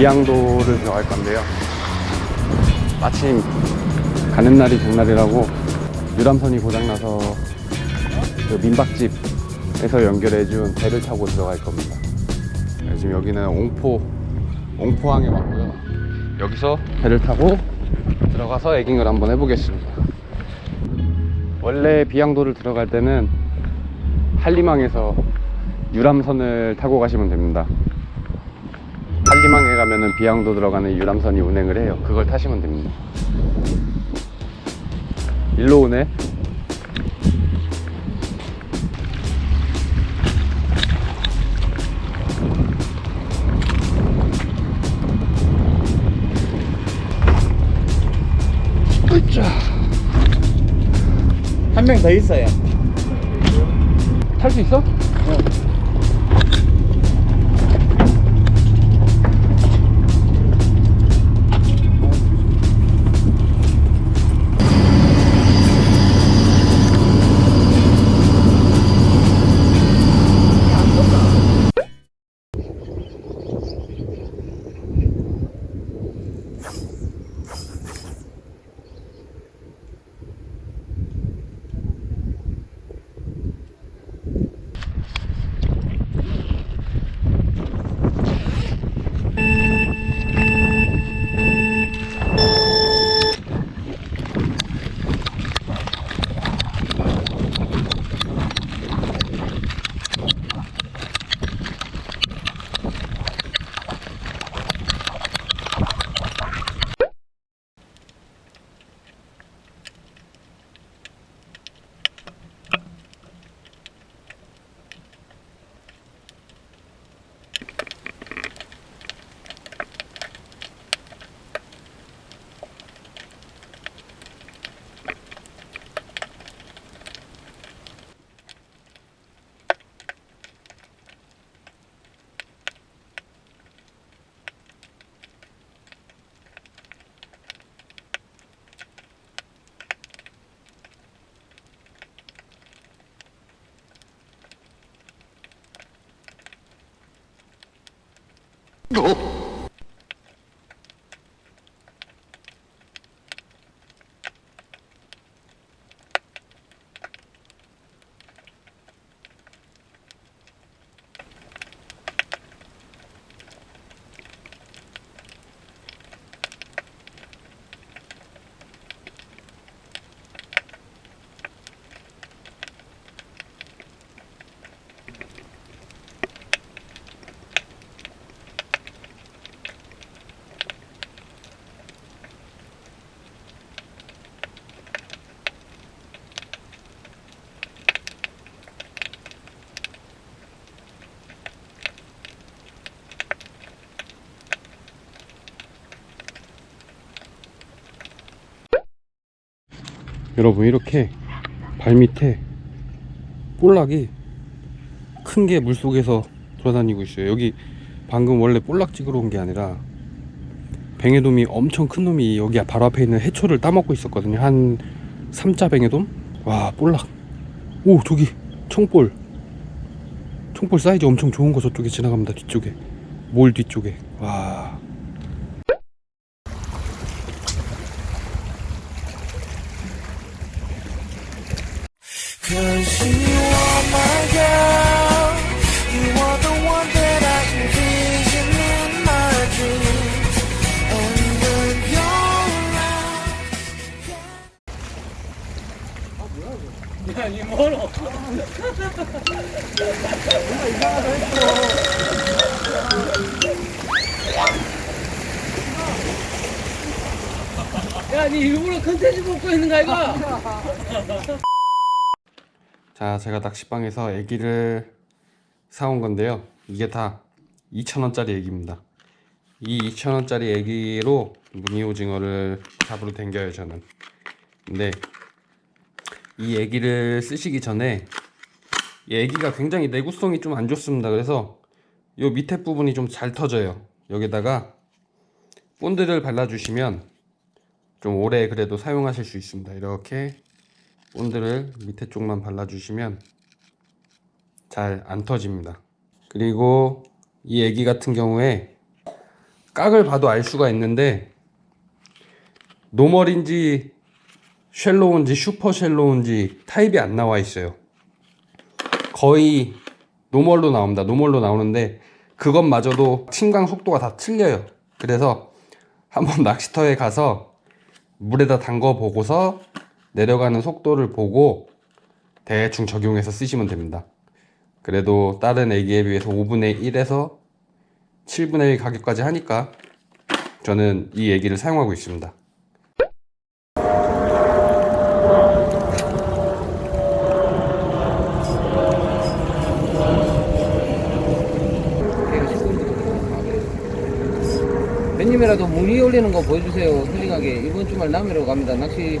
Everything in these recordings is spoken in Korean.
비양도를 들어갈 건데요. 마침 가는 날이 장날이라고 유람선이 고장나서 그 민박집에서 연결해준 배를 타고 들어갈 겁니다. 네, 지금 여기는 옹포, 옹포항에 왔고요. 여기서 배를 타고 들어가서 에깅을 한번 해보겠습니다. 원래 비양도를 들어갈 때는 한림항에서 유람선을 타고 가시면 됩니다. 한림항에 가면은 비양도 들어가는 유람선이 운행을 해요. 그걸 타시면 됩니다. 일로 오네. 한 명 더 있어요. 탈 수 있어? 有 여러분 이렇게 발 밑에 볼락이 큰 게 물속에서 돌아다니고 있어요. 여기 방금 원래 볼락 찍으러 온 게 아니라 뱅에돔이 엄청 큰 놈이 여기 바로 앞에 있는 해초를 따먹고 있었거든요. 한 3자 뱅에돔? 와 볼락. 오 저기 청볼. 청볼 사이즈 엄청 좋은 거 저쪽에 지나갑니다. 뒤쪽에. 몰 뒤쪽에. 와. 멀어. 야, 니 일부러 컨텐츠 먹고 있는 거 아이가? 자, 제가 낚시방에서 애기를 사온 건데요. 이게 다 2,000원짜리 애기입니다. 이 2,000원짜리 애기로 무늬 오징어를 잡으러 댕겨요, 저는. 근데 이 애기를 쓰시기 전에 이 애기가 굉장히 내구성이 좀 안 좋습니다. 그래서 요 밑에 부분이 좀 잘 터져요. 여기다가 본드를 발라주시면 좀 오래 그래도 사용하실 수 있습니다. 이렇게 본드를 밑에 쪽만 발라주시면 잘 안 터집니다. 그리고 이 애기 같은 경우에 깍을 봐도 알 수가 있는데 노멀인지 쉘로우인지 슈퍼 쉘로우인지 타입이 안 나와 있어요. 거의 노멀로 나옵니다. 노멀로 나오는데 그것마저도 침강 속도가 다 틀려요. 그래서 한번 낚시터에 가서 물에다 담궈 보고서 내려가는 속도를 보고 대충 적용해서 쓰시면 됩니다. 그래도 다른 애기에 비해서 5분의 1에서 7분의 1 가격까지 하니까 저는 이 애기를 사용하고 있습니다. 맨님이라도 물 위에 올리는 거 보여주세요. 힐링하게. 이번 주말 남해로 갑니다. 낚시.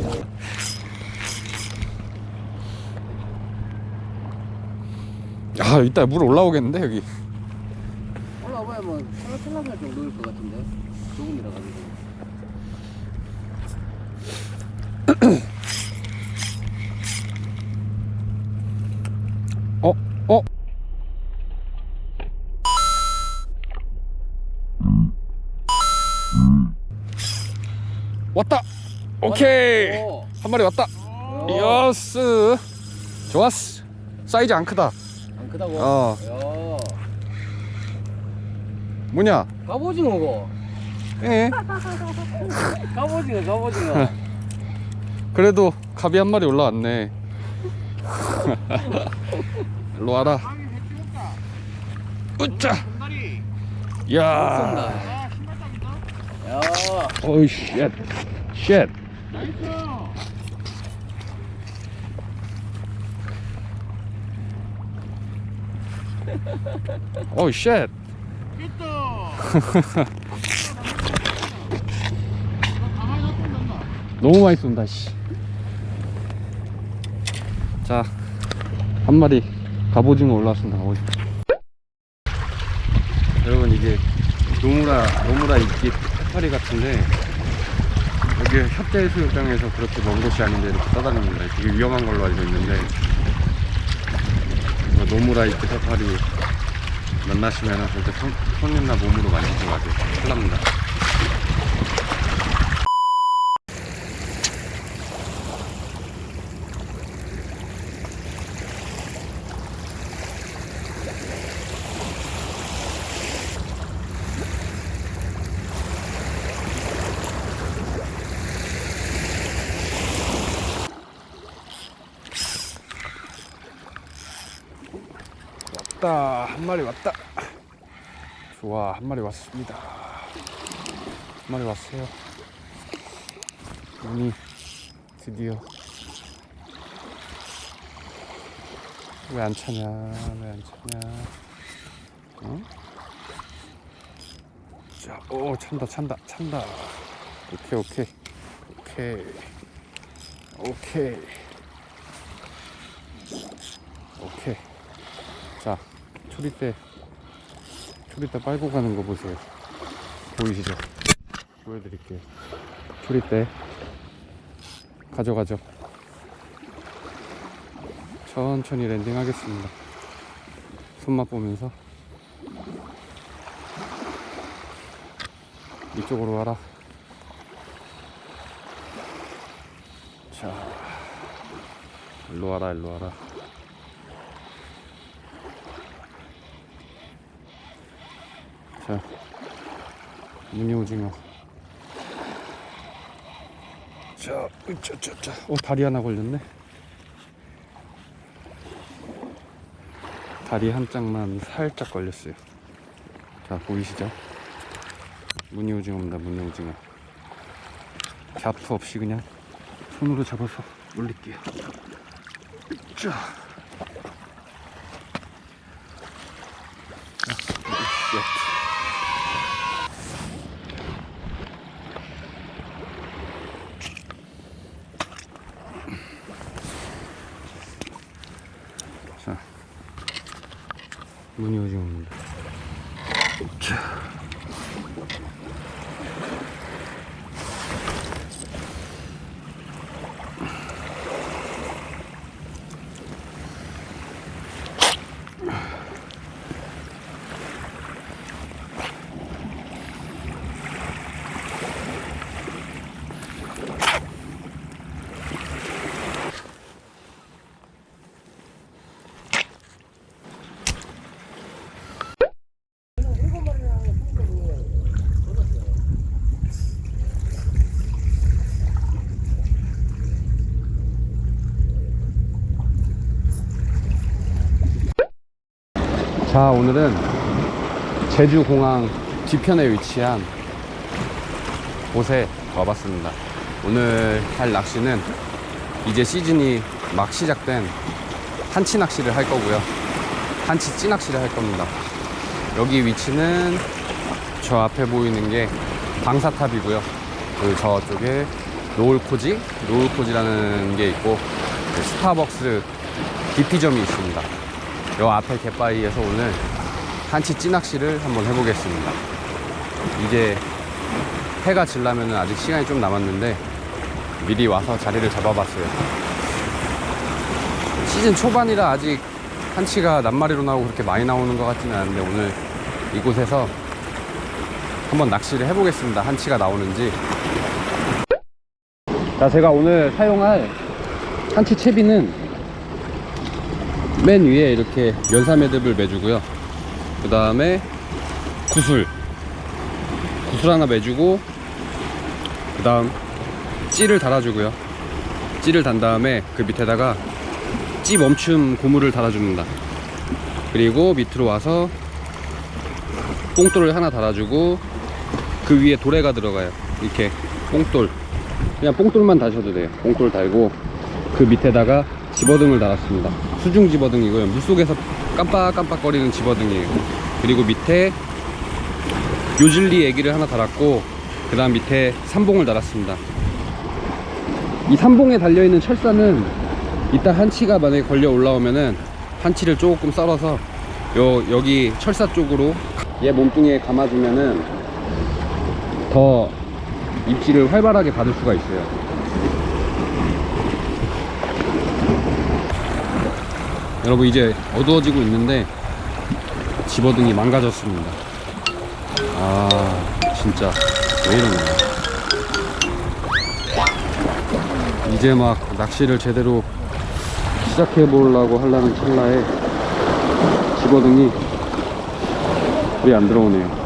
아 이따 물 올라오겠는데 여기 올라와봐야 뭐 찰랑찰랑할 정도일 것 같은데. 조금이라 가지고. 어? 어? 왔다. 오케이. 오. 한 마리 왔다. 여스. 좋았어. 사이즈 안 크다. 안 크다고? 어. 야. 뭐냐? 갑오징어고. 예. 갑오징어, 갑오징어. 그래도 갑이 한 마리 올라왔네. 일로 와라. 으짜. 야 야. 어이 쉣 쉣. 어이 쉣. 너무 많이 쏜다 씨. 자, 한 마리 갑오징어 올라왔습니다. 갑오징어. 여러분 이게 노무라 노무라 이끼 해파리 같은데 여기 협재해수욕장에서 그렇게 먼 곳이 아닌데 이렇게 떠다닙니다. 되게 위험한 걸로 알고 있는데 이거 노무라 이끼 해파리 만나시면 절대 손, 손이나 몸으로 만지지 마세요. 큰일 납니다. 왔다. 한 마리 왔다. 좋아 한 마리 왔습니다. 한 마리 왔어요. 눈이 드디어. 왜 안 차냐 왜 안 차냐. 어? 자, 오 찬다 찬다 찬다. 오케이 오케이. 오케이. 오케이. 오케이. 자, 초리대, 초리대 빨고 가는 거 보세요. 보이시죠? 보여드릴게요. 초리대 가져가죠. 천천히 랜딩 하겠습니다. 손맛 보면서 이쪽으로 와라. 자, 일로 와라, 일로 와라. 자, 무늬 오징어. 자, 으쩌쩌쩌. 어, 다리 하나 걸렸네. 다리 한 짝만 살짝 걸렸어요. 자, 보이시죠? 무늬 오징어입니다, 무늬 오징어. 갸프 없이 그냥 손으로 잡아서 올릴게요. 자. 야, 무늬 오징어입니다. 자. 자, 오늘은 제주공항 뒤편에 위치한 곳에 와봤습니다. 오늘 할 낚시는 이제 시즌이 막 시작된 한치 낚시를 할 거고요. 한치 찌낚시를 할 겁니다. 여기 위치는 저 앞에 보이는 게 방사탑이고요. 그 저쪽에 노을코지, 노을코지라는 게 있고 그 스타벅스 DP점이 있습니다. 요 앞에 갯바위에서 오늘 한치 찌낚시를 한번 해보겠습니다. 이제 해가 질라면 아직 시간이 좀 남았는데 미리 와서 자리를 잡아봤어요. 시즌 초반이라 아직 한치가 낱마리로 나오고 그렇게 많이 나오는 것 같지는 않은데 오늘 이곳에서 한번 낚시를 해보겠습니다. 한치가 나오는지. 자, 제가 오늘 사용할 한치 채비는 맨 위에 이렇게 연사 매듭을 매주고요. 그 다음에 구슬. 구슬 하나 매주고, 그 다음 찌를 달아주고요. 찌를 단 다음에 그 밑에다가 찌 멈춤 고무를 달아줍니다. 그리고 밑으로 와서 뽕돌을 하나 달아주고 그 위에 도래가 들어가요. 이렇게 뽕돌. 그냥 뽕돌만 다셔도 돼요. 뽕돌 달고 그 밑에다가 집어등을 달았습니다. 수중 집어등이고요. 물속에서 깜빡깜빡거리는 집어등이에요. 그리고 밑에 요즐리 애기를 하나 달았고 그 다음 밑에 삼봉을 달았습니다. 이 삼봉에 달려있는 철사는 이따 한치가 만약에 걸려 올라오면은 한치를 조금 썰어서 요 여기 철사 쪽으로 얘 몸뚱이에 감아주면은 더 입질을 활발하게 받을 수가 있어요. 여러분 이제 어두워지고 있는데 집어등이 망가졌습니다. 아 진짜 왜 이러냐. 이제 막 낚시를 제대로 시작해 보려고 하려는 찰나에 집어등이 불이 안 들어오네요.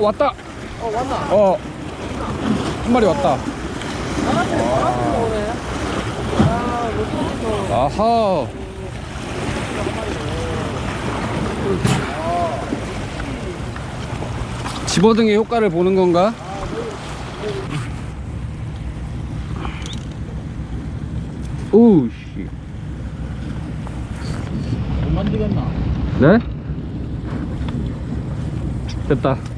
왔다. 어 왔나? 어. 한 마리 왔다. 아하. 집어등의 효과를 보는 건가? 오우 씨. 못 만지겠나? 네? 됐다.